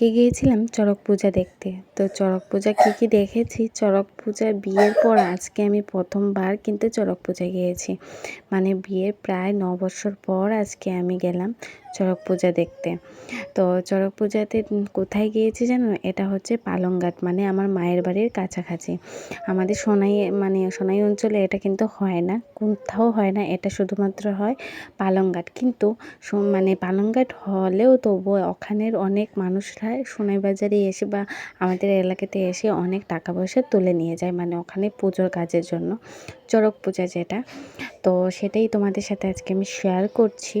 আজকে গিয়েছিলাম চড়ক পূজা দেখতে। তো চড়ক পূজা কী কী দেখেছি? চড়ক পূজা বিয়ের পর আজকে আমি প্রথমবার কিন্তু চড়ক পূজা গিয়েছি। মানে বিয়ের প্রায় ন বছর পর আজকে আমি গেলাম। চড়ক পূজা দেখতে। তো চড়ক পূজাতে কোথায় গিয়েছি জানো? এটা হচ্ছে পালংঘাট মানে আমার মায়ের বাড়ির কাছাকাছি। আমাদের সোনাই মানে সোনাই অঞ্চলে এটা কিন্তু হয় না, কোথাও হয় না, এটা শুধুমাত্র হয় পালংঘাট। কিন্তু মানে পালংঘাট হলেও তবুও ওখানের অনেক মানুষরা সোনাই বাজারে এসে বা আমাদের এলাকাতে এসে অনেক টাকা পয়সা তুলে নিয়ে যায় মানে ওখানে পুজোর কাজের জন্য। চড়ক পূজা যেটা। তো সেটাই তোমাদের সাথে আজকে আমি শেয়ার করছি।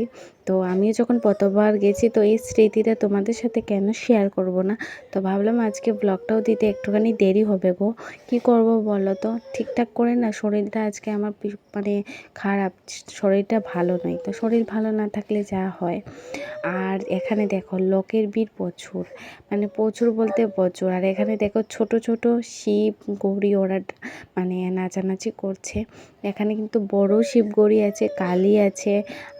তো আমিও যখন প্রথমবার গেছি, তো এই স্মৃতিটা তোমাদের সাথে কেন শেয়ার করব না? তো ভাবলাম আজকে ব্লগটাও দিতে একটুখানি দেরি হবে গো। কি করব বলো তো? ঠিকঠাক করে না, শরীরটা আজকে আমার মানে খারাপ, শরীরটা ভালো নয়। তো শরীর ভালো না থাকলে যা হয়। আর এখানে দেখো, লোকের ভিড় প্রচুর। মানে প্রচুর বলতে প্রচুর। আর এখানে দেখো, ছোট ছোট শিব গৌরী ওরা মানে নাচানাচি করছে। এখানে কিন্তু বড় শিব গৌরী আছে, কালী আছে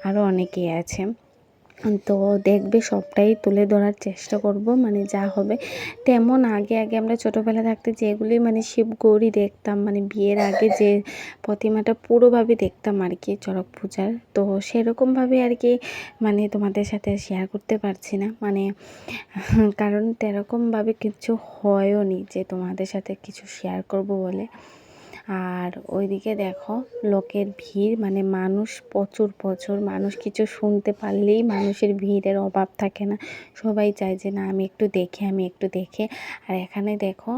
আরও অনেকেই আছে। তো দেখবে সবটাই তুলে ধরার চেষ্টা করব মানে যা হবে। তেমন আগে আগে আমরা ছোটোবেলা থাকতে যেগুলি মানে শিব গৌরী দেখতাম মানে বিয়ের আগে যে প্রতিমাটা পুরোভাবে দেখতাম আর কি চড়ক পূজার। তো সেরকমভাবে আর কি মানে তোমাদের সাথে শেয়ার করতে পারছি না। মানে কারণ তেরকমভাবে কিছু হয়ও নি যে তোমাদের সাথে কিছু শেয়ার করব বলে। আর ওইদিকে দেখো লোকের ভিড় মানে মানুষ প্রচুর প্রচুর। মানুষ কিছু শুনতে পারলেই মানুষের ভিড়ের অভাব থাকে না। সবাই চায় যে, না, আমি একটু দেখে, আমি একটু দেখে। আর এখানে দেখো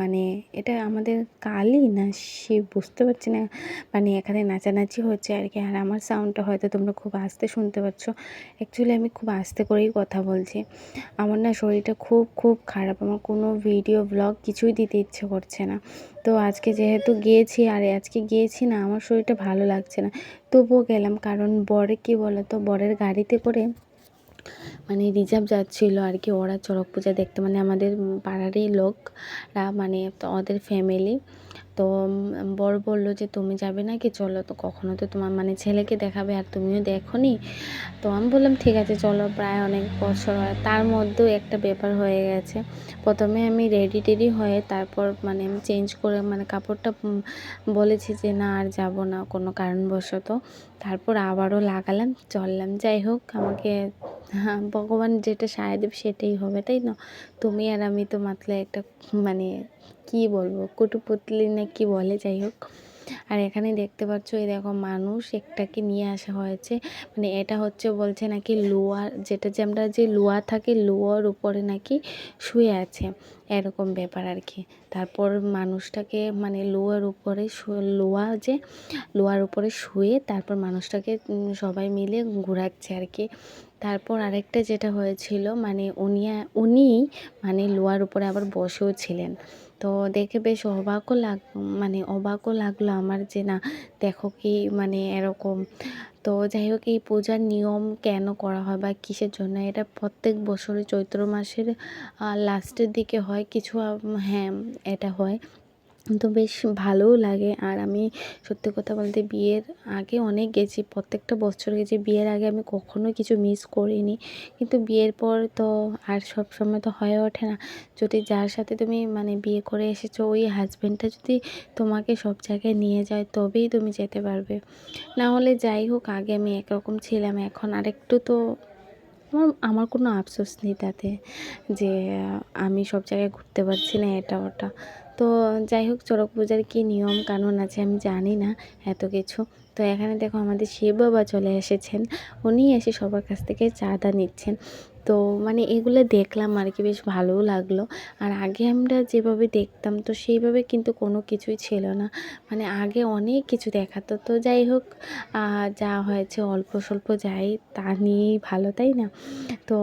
মানে এটা আমাদের কালই না সে বুঝতে পারছি না। মানে এখানে নাচানাচি হচ্ছে আর কি। আর আমার সাউন্ডটা হয়তো তোমরা খুব আস্তে শুনতে পাচ্ছ অ্যাকচুয়ালি আমি খুব আস্তে করেই কথা বলছি। আমার না শরীরটা খুব খুব খারাপ। আমার কোনো ভিডিও ব্লগ কিছুই দিতে ইচ্ছে করছে না। তো আজকে যেহেতু গিয়েছি আর আজকে গিয়েছি না, আমার শরীরটা ভালো লাগছে না। তবুও গেলাম, কারণ বরে কী বলো তো বরের গাড়িতে করে মানে রিজার্ভ যাচ্ছিল আর কি ওরা চড়ক পূজা দেখতে। মানে আমাদের পাড়ারই লোকরা মানে ওদের ফ্যামিলি তো বর বলল যে, তুমি যাবে নাকি? চলো। তো কখনো তো তোমার মানে ছেলেকে দেখাবে আর তুমিও দেখো নি তো আমি বললাম, ঠিক আছে, চলো। প্রায় অনেক বছর হয়। তার মধ্যেও একটা ব্যাপার হয়ে গেছে। প্রথমে আমি রেডি টেডি হয়ে তারপর মানে আমি চেঞ্জ করে মানে কাপড়টা বলেছি যে, না, আর যাব না কোনো কারণবশত। তারপর আবারও লাগালাম, চললাম। যাই হোক, আমাকে ভগবান যেটা সায় দেবে সেটাই হবে, তাই না? তুমি আর আমি তো মাতলে একটা মানে কি বলব, কুটুপুতলি না কি বলে, যাই হোক। আর এখানে দেখতে পাচ্ছ, এই দেখো মানুষ একটাকে নিয়ে আসা হয়েছে। মানে এটা হচ্ছে বলছে নাকি লোয়ার যেটা যে আমরা যে লোয়া থাকে, লোয়ার উপরে নাকি শুয়ে আছে, এরকম ব্যাপার আর কি। তারপর মানুষটাকে মানে লোয়ার উপরে লোয়া যে, লোয়ার উপরে শুয়ে তারপর মানুষটাকে সবাই মিলে ঘোরাচ্ছে আর কি। তারপর আরেকটা যেটা হয়েছিল মানে উনি উনি মানে লোয়ার উপরে আবার বসেও ছিলেন। তো দেখে বেশ অবাকও লাগ মানে অবাকও লাগল আমার যে না, দেখো কি মানে এরকম। তো যাই হোক, এই পূজার নিয়ম কেন করা হয় বা কিসের জন্য, এটা প্রত্যেক বছরে চৈত্র মাসের লাস্টের দিকে হয়, কিছু হ্যাঁ এটা হয়। তো বেশ ভালোও লাগে। আর আমি সত্যি কথা বলতে বিয়ের আগে অনেক গেছি। প্রত্যেকটা বছর গেছি। বিয়ের আগে আমি কখনো কিছু মিস করিনি। কিন্তু বিয়ের পর তো আর সব সময় তো হয়ে ওঠে না। যদি যার সাথে তুমি মানে বিয়ে করে এসেছ, ওই হাজব্যান্ডটা যদি তোমাকে সব জায়গায় নিয়ে যায়, তবেই তুমি যেতে পারবে। না হলে যাই হোক, আগে আমি একরকম ছিলাম। এখন আরেকটু তো আমার আমার কোনো আফসোস নেই তাতে যে আমি সব জায়গায় ঘুরতে পারছি না, এটা ওটা। তো যাই হোক, চড়ক পূজার কী নিয়ম কানুন আছে আমি জানি না এত কিছু। তো এখানে দেখো আমাদের শিব বাবা চলে এসেছেন। উনি এসে সবার কাছ থেকে চাঁদা নিচ্ছেন। তো মানে এগুলো দেখলাম আর কি, বেশ ভালোও লাগল। আর আগে আমরা যেভাবে দেখতাম, তো সেইভাবে কিন্তু কোনো কিছুই ছিল না। মানে আগে অনেক কিছু দেখাতো। তো যাই হোক যা হয়েছে অল্প স্বল্প যাই, তা নিয়েই ভালো, তাই না? তো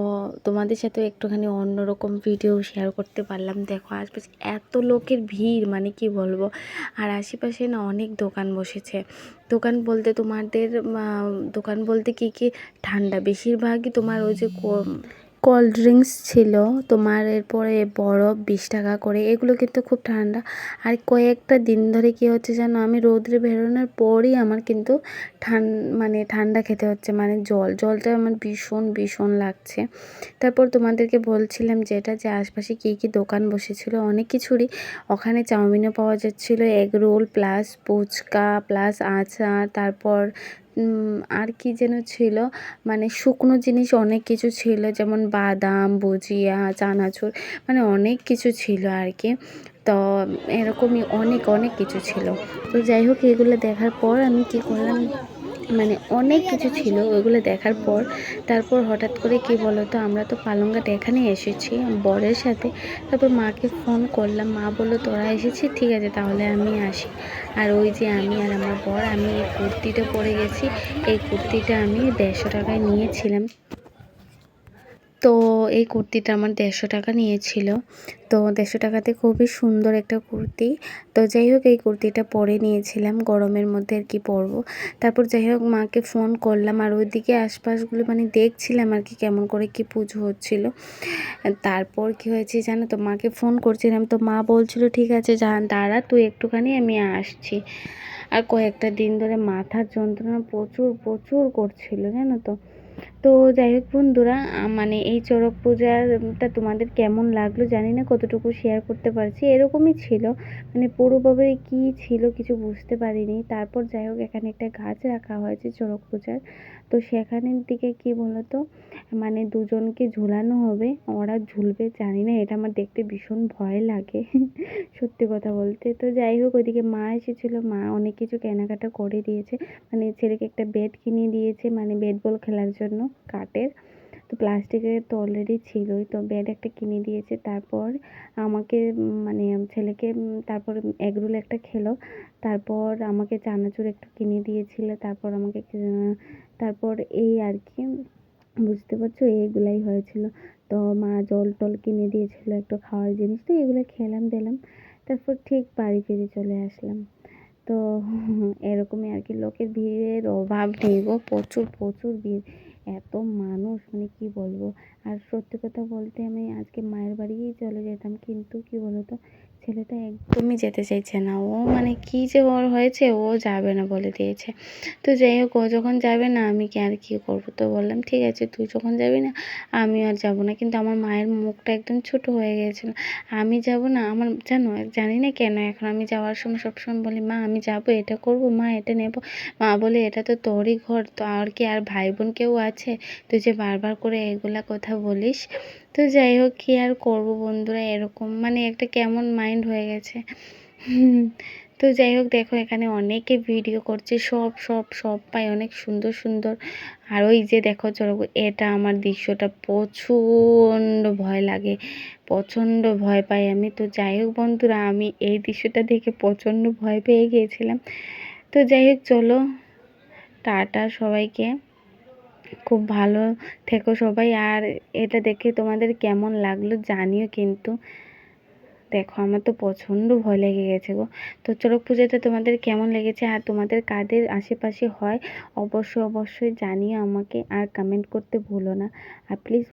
তোমাদের সাথে একটুখানি অন্যরকম ভিডিও শেয়ার করতে পারলাম। দেখো আশপাশে এত লোকের ভিড় মানে কি বলব? আর আশেপাশে না অনেক দোকান বসেছে। দোকান বলতে তোমাদের দোকান বলতে কি কি? ঠান্ডা। বেশিরভাগই তোমার ওই যে কোল্ড ড্রিঙ্কস ছিল। তোমার এরপরে বরফ বিশ টাকা করে, এগুলো কিন্তু খুব ঠান্ডা। আর কয়েকটা দিন ধরে কী হচ্ছে জানো, আমি রৌদ্রে বেরোনোর পরই আমার কিন্তু ঠান মানে ঠান্ডা খেতে হচ্ছে মানে জল। জলটা আমার ভীষণ ভীষণ লাগছে। তারপর তোমাদেরকে বলছিলাম যে, এটা যে আশপাশে কী কী দোকান বসেছিল, অনেক কিছুরই। ওখানে চাউমিনও পাওয়া যাচ্ছিল, egg roll plus phuchka, plus আচার, তারপর আর কি যেন ছিল? মানে শুকনো জিনিস অনেক কিছু ছিল, যেমন বাদাম, ভুজিয়া, চানাচুর মানে অনেক কিছু ছিল আর কি। তো এরকমই অনেক অনেক কিছু ছিল। তো যাই হোক, এগুলো দেখার পর আমি কি করলাম? অনেক কিছু ছিল ওইগুলো দেখার পর, তারপর হঠাৎ করে কি বলো তো আমরা তো পালংঘাট এখানে এসেছি, বরের সাথে। তারপর মাকে ফোন করলাম, মা বলল, তোরা এসেছি? ঠিক আছে, তাহলে আমি আসি। আর ওই যে আমি আর আমার বর, আমি এই কুর্তিটা পরে গেছি। এই কুর্তিটা আমি দেড়শো টাকায় নিয়েছিলাম। তো এই কুর্তিটা আমার দেড়শো টাকা নিয়েছিল। তো দেড়শো টাকাতে খুবই সুন্দর একটা কুর্তি। তো যাই হোক, এই কুর্তিটা পরে নিয়েছিলাম। গরমের মধ্যে আর কি পরবো। তারপর যাই হোক, মাকে ফোন করলাম আর ওইদিকে আশপাশগুলো মানে দেখছিলাম আর কি কেমন করে কি পুজো হচ্ছিল। তারপর কি হয়েছে জানো তো, মাকে ফোন করছিলাম। তো মা বলছিল, ঠিক আছে, যা, দাঁড়া, তুই একটুখানি, আমি আসছি। আর কয়েকটা দিন ধরে মাথার যন্ত্রণা প্রচুর প্রচুর করছিল জানো তো। তো যাই হোক বন্ধুরা মানে এই চড়ক পূজাটা তোমাদের কেমন লাগল জানি না, কতটুকু শেয়ার করতে পারছি, এরকমই ছিল। মানে পুরোভাবে কি ছিল কিছু বুঝতে পারিনি। তারপর যাই হোক, এখানে একটা গাছ রাখা হয়েছে চড়ক পূজার। তো সেখানের দিকে কি বলতো মানে দুজনকে ঝুলানো হবে, ওরা ঝুলবে জানি না, এটা আমার দেখতে ভীষণ ভয় লাগে, সত্যি কথা বলতে। তো যাই হোক, ওইদিকে মা এসেছিল, মা অনেক কিছু কেনাকাটা করে দিয়েছে। মানে ছেলেকে একটা বেড কিনে দিয়েছে মানে বেড বল খেলার জন্য। কাঠের। তো প্লাস্টিকের তো অলরেডি ছিলই। তো বেড একটা কিনে দিয়েছে। তারপর আমাকে মানে ছেলেকে তারপর এগরোল একটা খেলো। তারপর আমাকে চানাচুর একটু কিনে দিয়েছিল। তারপর আমাকে তারপর এই আর কি, বুঝতে পারছ? এইগুলাই হয়েছিল। তো মা জল টল কিনে দিয়েছিল একটু খাওয়ার জিনিস। তো এগুলো খেলাম, দিলাম। তারপর ঠিক বাড়ি ফিরে চলে আসলাম। তো এরকমই আর কি। লোকের ভিড়ের অভাব নেই গো। প্রচুর প্রচুর ভিড়। এত মানুষ মানে কি বলব? আর সত্যি কথা বলতে আমি আজকে মায়ের বাড়িই চলে যেতাম, কিন্তু কি বলতো? ছেলেটা একদমই যেতে চাইছে না। ও মানে কী যে ওর হয়েছে, ও যাবে না বলে দিয়েছে। তো যাই হোক, ও যখন যাবে না, আমি কি আর কী করব? তো বললাম, ঠিক আছে, তুই যখন যাবি না, আমি আর যাব না। কিন্তু আমার মায়ের মুখটা একদম ছোট হয়ে গিয়েছিল। আমি যাব না, আমার জানো, জানি না কেন, এখন আমি যাওয়ার সময় সবসময় বলি, মা, আমি যাব, এটা করব, মা, এটা নেব। মা বলে, এটা তো তোরই ঘর, তো আর কি, আর ভাই বোন কেউ আছে? তুই যে বারবার করে এগুলা কথা বলিস তো যাই হোক, কী আর করব বন্ধুরা এরকম। মানে একটা কেমন মাইন্ড হয়ে গেছে। তো যাই হোক, দেখো এখানে অনেকে ভিডিও করছে, সব সব সব পাই অনেক সুন্দর সুন্দর। আর ওই যে দেখো, চলো এটা আমার দৃশ্যটা প্রচণ্ড ভয় লাগে, প্রচণ্ড ভয় পাই আমি। তো যাই হোক বন্ধুরা, আমি এই দৃশ্যটা দেখে প্রচণ্ড ভয় পেয়ে গিয়েছিলাম। তো যাই হোক, চলো, টাটা সবাইকে। খুব ভালো থেকো সবাই। আর এটা দেখে তোমাদের কেমন লাগল জানিও কিন্তু। দেখো, আমার তো প্রচণ্ড ভয় লেগে গেছে গো। তো চড়ক পুজোতে তোমাদের কেমন লেগেছে আর তোমাদের কাদের আশেপাশে হয়, অবশ্যই অবশ্যই জানিও আমাকে। আর কমেন্ট করতে ভুলো না। আর প্লিজ